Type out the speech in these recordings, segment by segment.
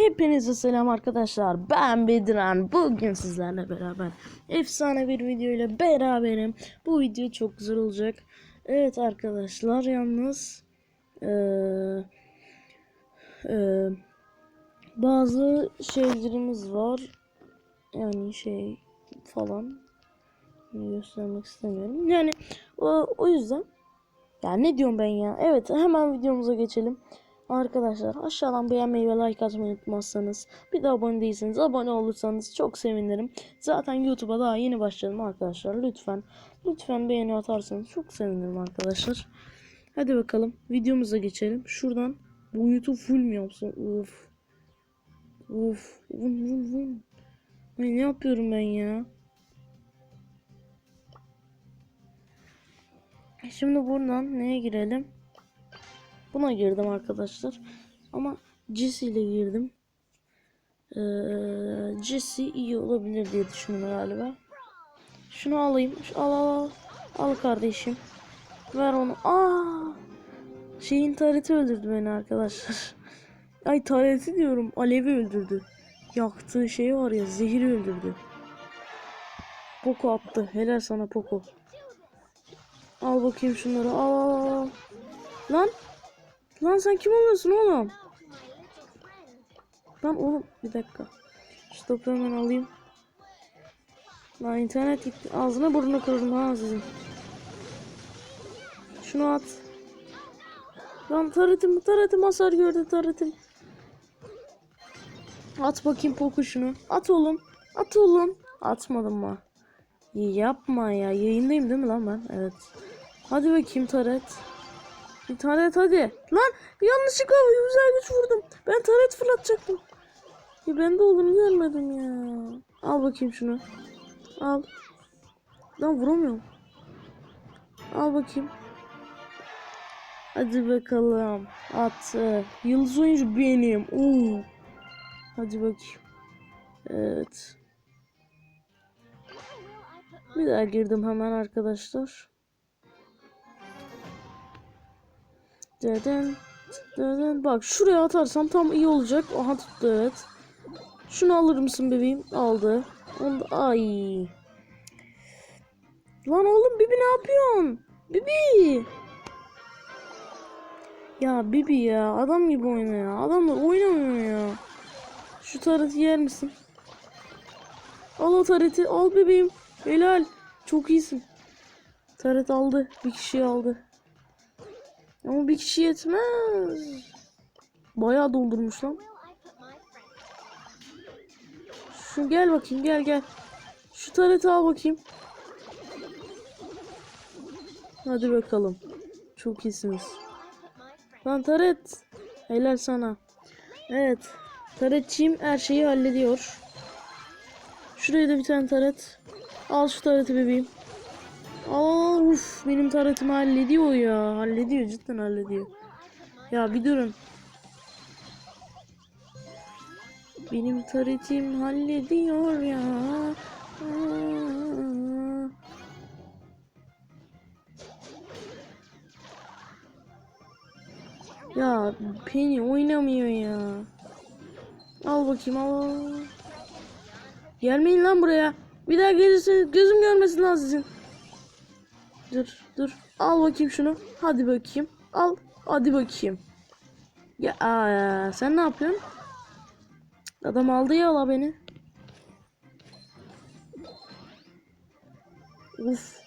Hepinize selam arkadaşlar. Ben Bediran. Bugün sizlerle beraber efsane bir video ile beraberim. Bu video çok güzel olacak. Evet arkadaşlar yalnız eee, eee, bazı şeylerimiz var. Yani şey falan göstermek istemiyorum. Yani o, o yüzden ya ne diyorum ben ya? Evet hemen videomuza geçelim. Arkadaşlar aşağıdan beğenmeyi ve like atmayı unutmazsanız bir de abone değilseniz abone olursanız çok sevinirim. Zaten YouTube'a daha yeni başladım arkadaşlar. Lütfen lütfen beğeni atarsanız çok sevinirim arkadaşlar. Hadi bakalım videomuza geçelim. Şuradan bu YouTube full mu yapsın? Uf. Uf. Vun vun vun. Ay ne yapıyorum ben ya? Şimdi buradan neye girelim? Buna girdim arkadaşlar. Ama Jesse ile girdim. Ee, Jesse iyi olabilir diye düşündüm galiba. Şunu alayım. Al al al. Al kardeşim. Ver onu. Aa! Şeyin tareti öldürdü beni arkadaşlar. Ay tareti diyorum. Alevi öldürdü. Yaktığı şey var ya zehri öldürdü. Poco attı. Helal sana Poco. Al bakayım şunları. Al al al. Lan Lan sen kim oluyorsun oğlum? Lan oğlum bir dakika. Şu topu hemen alayım. Lan internet gitti. Ağzına burnuna kırarım ha sizin. Şunu at. Lan taretim taretim hasar gördü taretim. At bakayım poku şunu. At oğlum. At oğlum. Atmadım mı? Yapma ya. Yayındayım değil mi lan ben? Evet. Hadi bakayım taret. Taret hadi. Lan yanlışlıkla güzel güç vurdum. Ben taret fırlatacaktım. Ya ben de olduğunu görmedim ya. Al bakayım şunu. Al. Lan vuramıyorum. Al bakayım. Hadi bakalım. At. Yıldız oyuncu benim. Oo. Hadi bakayım. Evet. Bir daha girdim hemen arkadaşlar. Deden, deden. Bak şuraya atarsam tam iyi olacak. Aha tuttu evet. Şunu alır mısın bebeğim? Aldı. Onu da- ay. Lan oğlum Bibi ne yapıyorsun? Bibi. Ya Bibi ya adam gibi oyna ya. Adamlar oynamıyor ya. Şu tareti yer misin? Al o tareti al bebeğim. Helal. Çok iyisin. Taret aldı. Bir kişi aldı. Ama bir kişi yetmez. Bayağı doldurmuş lan. Şu gel bakayım gel gel. Şu tareti al bakayım. Hadi bakalım. Çok iyisiniz. Lan taret. Helal sana. Evet. Taretçiyim her şeyi hallediyor. Şuraya da bir tane taret. Al şu tareti bebeğim. Aa uf benim taretimi hallediyor ya. Hallediyor cidden hallediyor. Ya bir durun. Benim taretim hallediyor ya. Ya Penny oynamıyor ya. Al bakayım al. Gelmeyin lan buraya. Bir daha gelirseniz gözüm görmesin lan sizin. Dur dur. Al bakayım şunu. Hadi bakayım. Al. Hadi bakayım. Ya aa, sen ne yapıyorsun? Adam aldı ya la beni. Uf.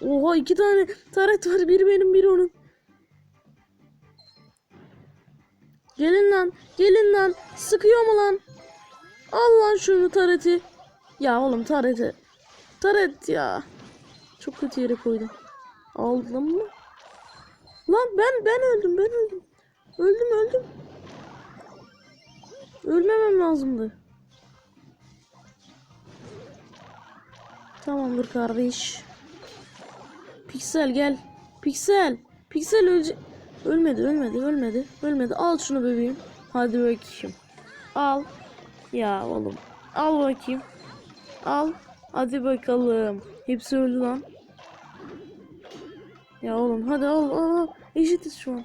Oha iki tane taret var. Biri benim biri onun. Gelin lan. Gelin lan. Sıkıyor mu lan? Al lan şunu tareti. Ya oğlum tareti. Taret ya. Çok kötü yere koydum. Aldım mı? Lan ben ben öldüm ben öldüm. Öldüm öldüm. Ölmemem lazımdı. Tamamdır kardeş. Piksel gel. Piksel. Piksel ölecek. Ölmedi ölmedi ölmedi. Ölmedi. Al şunu bebeğim. Hadi bakayım. Al. Ya oğlum. Al bakayım. Al. Hadi bakalım. Hepsi öldü lan. Ya oğlum hadi al al. Eşitiz şu an.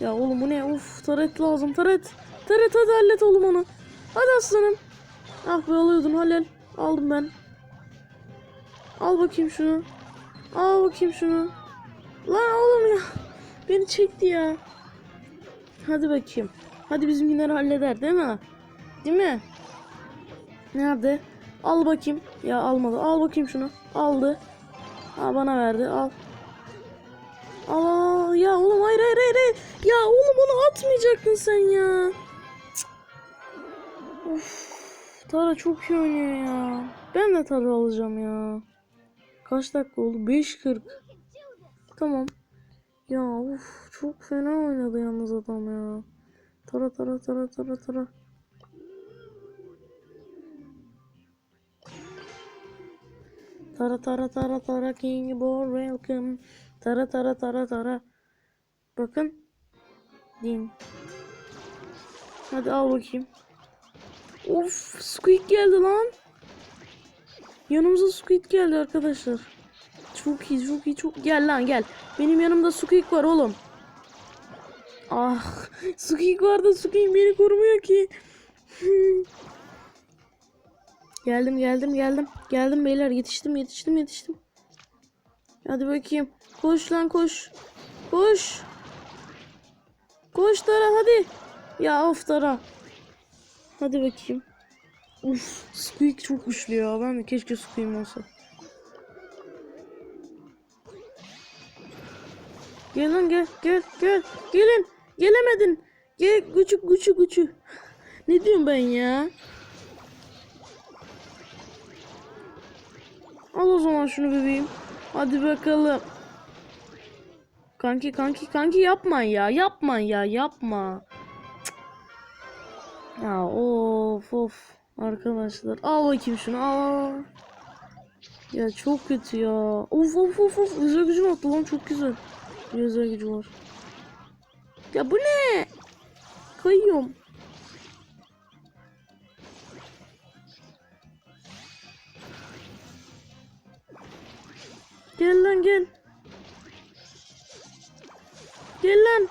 Ya oğlum bu ne? Uf taret lazım taret. Taret hadi hallet oğlum onu. Hadi aslanım. Ah be alıyordun halel. Aldım ben. Al bakayım şunu. Al bakayım şunu. Lan oğlum ya. Beni çekti ya. Hadi bakayım. Hadi bizimkileri halleder değil mi? Değil mi? Nerede? Al bakayım. Ya almadı. Al bakayım şunu. Aldı. Ha bana verdi. Al. Aa ya oğlum hayır hayır hayır. Ya oğlum onu atmayacaktın sen ya. Cık. Of. Tara çok iyi oynuyor ya. Ben de Tara alacağım ya. Kaç dakika oldu? 5.40. Tamam. Ya uf çok fena oynadı yalnız adam ya. Tara tara tara tara tara. Tara tara tara tara King Ball welcome. Tara tara tara tara. Bakın. Din. Hadi al bakayım. Of Squid geldi lan. Yanımıza Squid geldi arkadaşlar. Çok iyi çok iyi çok gel lan gel. Benim yanımda Squid var oğlum. Ah Squid var da Squid beni korumuyor ki. geldim geldim geldim. Geldim beyler yetiştim yetiştim yetiştim. Hadi bakayım. Koş lan koş. Koş. Koş Tara hadi. Ya of Tara. Hadi bakayım. Uf, Squeak çok güçlü ya. Ben de keşke Squeak'im olsa. Gel lan gel gel gel. Gelin. Gelemedin. Gel güçü güçü güçü. ne diyorum ben ya? Al o zaman şunu bebeğim. Hadi bakalım. Kanki kanki kanki yapma ya. Yapma ya yapma. Ya of of arkadaşlar al bakayım şunu al. Ya çok kötü ya. Of of of of özel gücüm attı lan çok güzel. Bir özel gücü var. Ya bu ne? Kayıyorum. Gel lan gel. Gel lan.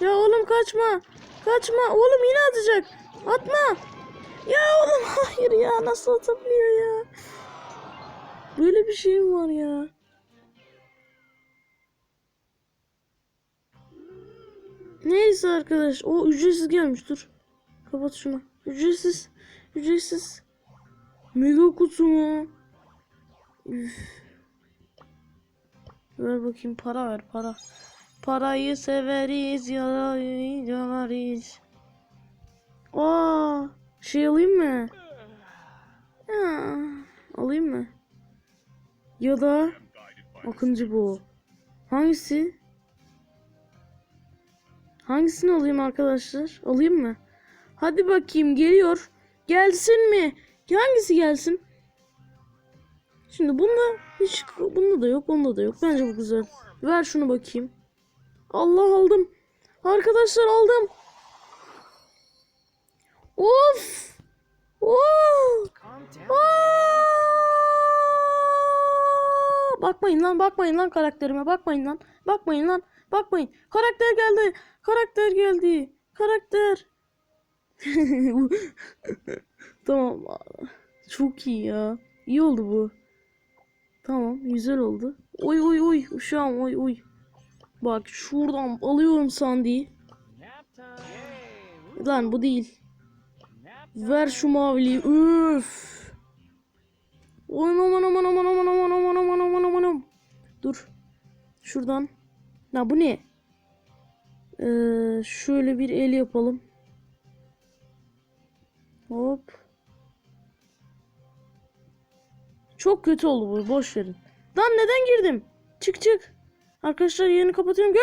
Ya oğlum kaçma. Kaçma. Oğlum yine atacak. Atma. Ya oğlum hayır ya. Nasıl atabiliyor ya? Böyle bir şey mi var ya? Neyse arkadaş. O ücretsiz gelmiş. Dur. Kapat şunu. Ücretsiz. Ücretsiz. Mega kutu mu? Üf. Ver bakayım para ver para. Parayı severiz yarayı yalarız. Aa, şey alayım mı? Ya, alayım mı? Ya da Akıncı bu. Hangisi? Hangisini alayım arkadaşlar? Alayım mı? Hadi bakayım geliyor. Gelsin mi? Hangisi gelsin? Şimdi bunda hiç bunda da yok, bunda da yok. Bence bu güzel. Ver şunu bakayım. Allah aldım. Arkadaşlar aldım. Of! Of! Aa! Bakmayın lan, bakmayın lan karakterime, bakmayın lan. Bakmayın lan, bakmayın. Karakter geldi. Karakter geldi. Karakter. tamam. Çok iyi ya. İyi oldu bu. Tamam, güzel oldu. Oy oy oy, uşağım oy oy. Bak şuradan alıyorum Sandy'yi. Lan bu değil. Ver şu maviliği. Üf. Aman aman aman aman aman aman aman aman aman aman. Dur. Şuradan. Ya bu ne? Ee, şöyle bir el yapalım. Hop. Çok kötü oldu bu. Boş verin. Lan neden girdim? Çık çık. Arkadaşlar yerini kapatıyorum. Göt.